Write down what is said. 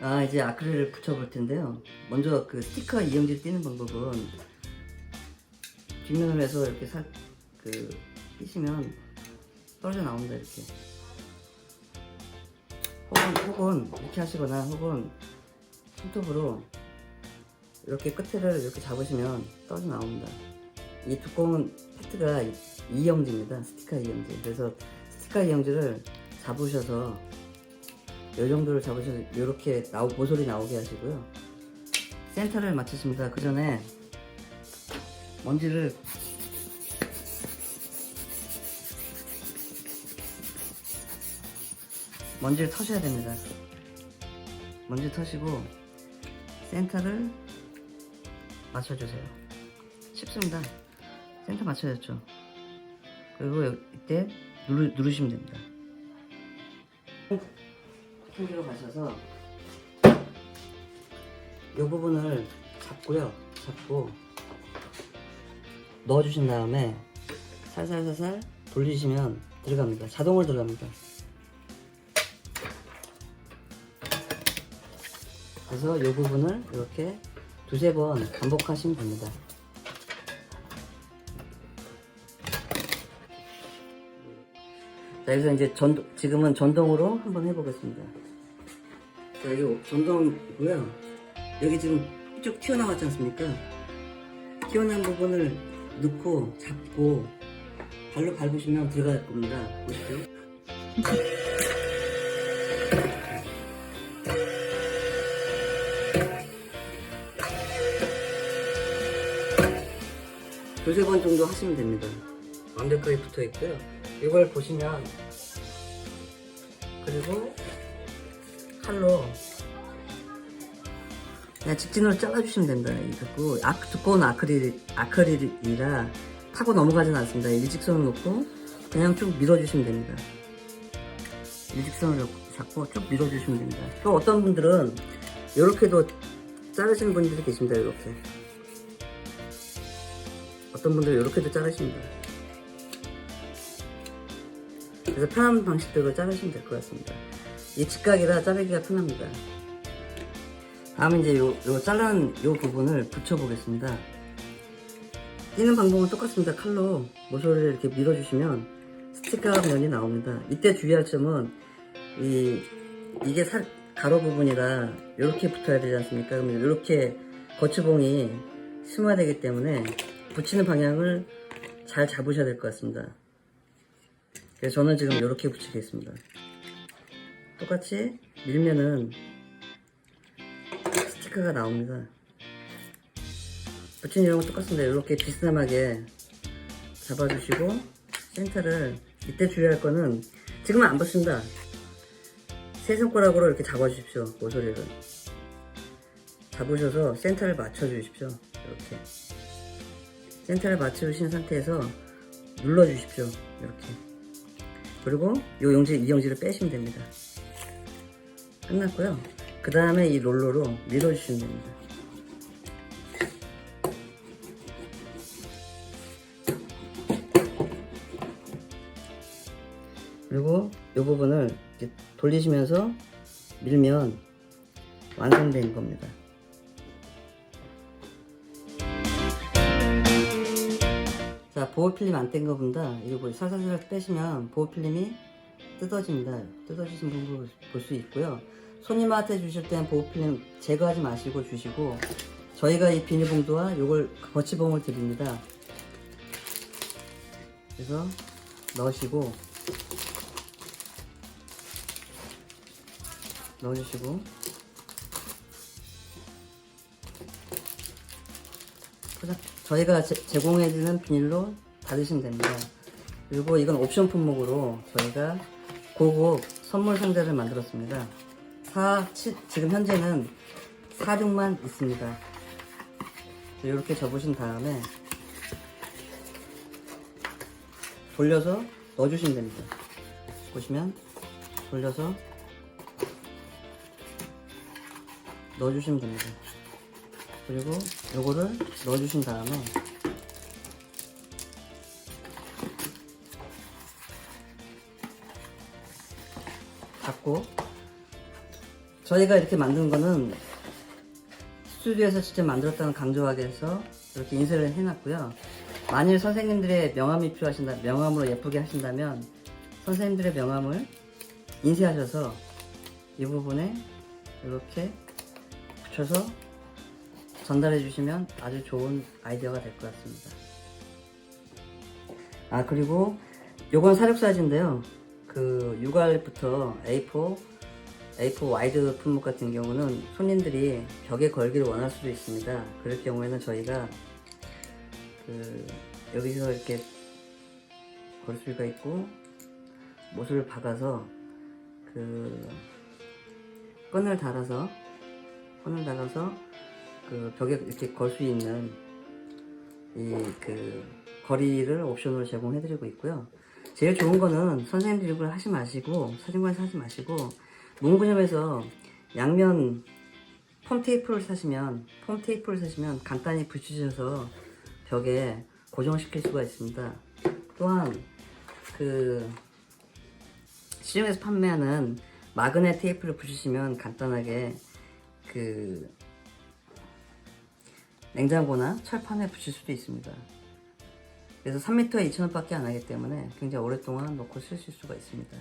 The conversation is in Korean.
아 이제 아크릴을 붙여볼 텐데요. 먼저 그 스티커 이용지를 띄는 방법은 뒷면을 해서 이렇게 살 그 끼시면 떨어져 나옵니다 이렇게. 혹은 혹은 이렇게 하시거나 혹은 손톱으로 이렇게 끝을 이렇게 잡으시면 떨어져 나옵니다. 이 두꺼운 패트가 이형지입니다. 스티커 이형지. 그래서 스티커 이형지를 잡으셔서 이 정도를 잡으셔서 이렇게 나오, 모서리 나오게 하시고요. 센터를 맞추십니다. 그 전에 먼지를 먼지를 터셔야 됩니다. 먼지 터시고 센터를 맞춰주세요. 쉽습니다. 센터 맞춰야죠. 그리고 여- 이때 누르, 누르시면 됩니다. 킹기로 가셔서 이 부분을 잡고요. 잡고 넣어주신 다음에 살살살살 돌리시면 들어갑니다. 자동으로 들어갑니다. 그래서 이 부분을 이렇게 두세 번 반복하시면 됩니다. 자, 여기서 이제 전, 지금은 전동으로 한번 해보겠습니다. 자, 이게 전동이고요. 여기 지금 쭉 튀어나왔지 않습니까? 튀어나온 부분을 넣고 잡고 발로 밟으시면 들어갈 겁니다. 보십시오. 두세 번 정도 하시면 됩니다. 완벽하게 붙어 있고요. 이걸 보시면 그리고 칼로 그냥 직진으로 잘라주시면 됩니다. 이거 아, 두꺼운 아크릴, 아크릴이라 타고 넘어가진 않습니다. 일직선을 놓고 그냥 쭉 밀어주시면 됩니다. 일직선을 잡고 쭉 밀어주시면 됩니다. 또 어떤 분들은 이렇게도 자르시는 분들이 계십니다. 이렇게 어떤 분들은 이렇게도 자르십니다. 그래서 편한 방식대로 자르시면 될 것 같습니다. 이 직각이라 자르기가 편합니다. 다음에 이제 요, 요 잘라는 요 부분을 붙여보겠습니다. 뛰는 방법은 똑같습니다. 칼로 모서리를 이렇게 밀어주시면 스티커 면이 나옵니다. 이때 주의할 점은 이, 이게 살, 가로 부분이라 이렇게 붙어야 되지 않습니까? 그러면 이렇게 거치봉이 심어야 되기 때문에 붙이는 방향을 잘 잡으셔야 될 것 같습니다. 그래서 저는 지금 이렇게 붙이겠습니다. 똑같이 밀면은 스티커가 나옵니다. 붙이는 이런 건 똑같습니다. 이렇게 비스듬하게 잡아주시고 센터를 이때 주의할 거는 지금은 안 붙습니다. 세 손가락으로 이렇게 잡아주십시오. 모서리를 잡으셔서 센터를 맞춰주십시오. 이렇게 센터를 맞춰주신 상태에서 눌러주십시오. 이렇게 그리고 요 용지, 이 용지를 빼시면 됩니다. 끝났고요. 그 다음에 이 롤러로 밀어주시면 됩니다. 그리고 이 부분을 돌리시면서 밀면 완성된 겁니다. 자, 보호 필름 안 뗀 거보다 이거 뭐 살살살 빼시면 보호 필름이 뜯어집니다. 뜯어지신 부분 볼수 있고요. 손님한테 주실 때는 보호 필름 제거하지 마시고 주시고 저희가 이 비닐봉투와 요걸 거치봉을 드립니다. 그래서 넣으시고 넣어주시고 저희가 제, 공해드리는 비닐로 닫으시면 됩니다. 그리고 이건 옵션 품목으로 저희가 고급 선물 상자를 만들었습니다. 4, 7, 지금 현재는 4종만 있습니다. 이렇게 접으신 다음에 돌려서 넣어주시면 됩니다. 보시면 돌려서 넣어주시면 됩니다. 그리고 요거를 넣어주신 다음에 닫고 저희가 이렇게 만든 거는 스튜디오에서 직접 만들었다는 강조하기 위해서 이렇게 인쇄를 해놨고요. 만일 선생님들의 명함이 필요하신다, 명함으로 예쁘게 하신다면 선생님들의 명함을 인쇄하셔서 이 부분에 이렇게 붙여서 전달해 주시면 아주 좋은 아이디어가 될 것 같습니다. 아 그리고 요건 사육 사진인데요. 그 6알부터 A4, A4 와이드 품목 같은 경우는 손님들이 벽에 걸기를 원할 수도 있습니다. 그럴 경우에는 저희가 그 여기서 이렇게 걸 수가 있고 못을 박아서 그 끈을 달아서 끈을 달아서 그 벽에 이렇게 걸 수 있는 이 그 거리를 옵션으로 제공해 드리고 있고요. 제일 좋은 거는 선생님들이 이걸 하지 마시고 사진관에서 하지 마시고 문구점에서 양면 폼 테이프를 사시면 폼 테이프를 사시면 간단히 붙이셔서 벽에 고정시킬 수가 있습니다. 또한 그 시중에서 판매하는 마그넷 테이프를 붙이시면 간단하게 그 냉장고나 철판에 붙일 수도 있습니다. 그래서 3m에 2,000원 밖에 안 하기 때문에 굉장히 오랫동안 놓고 쓰실 수가 있습니다.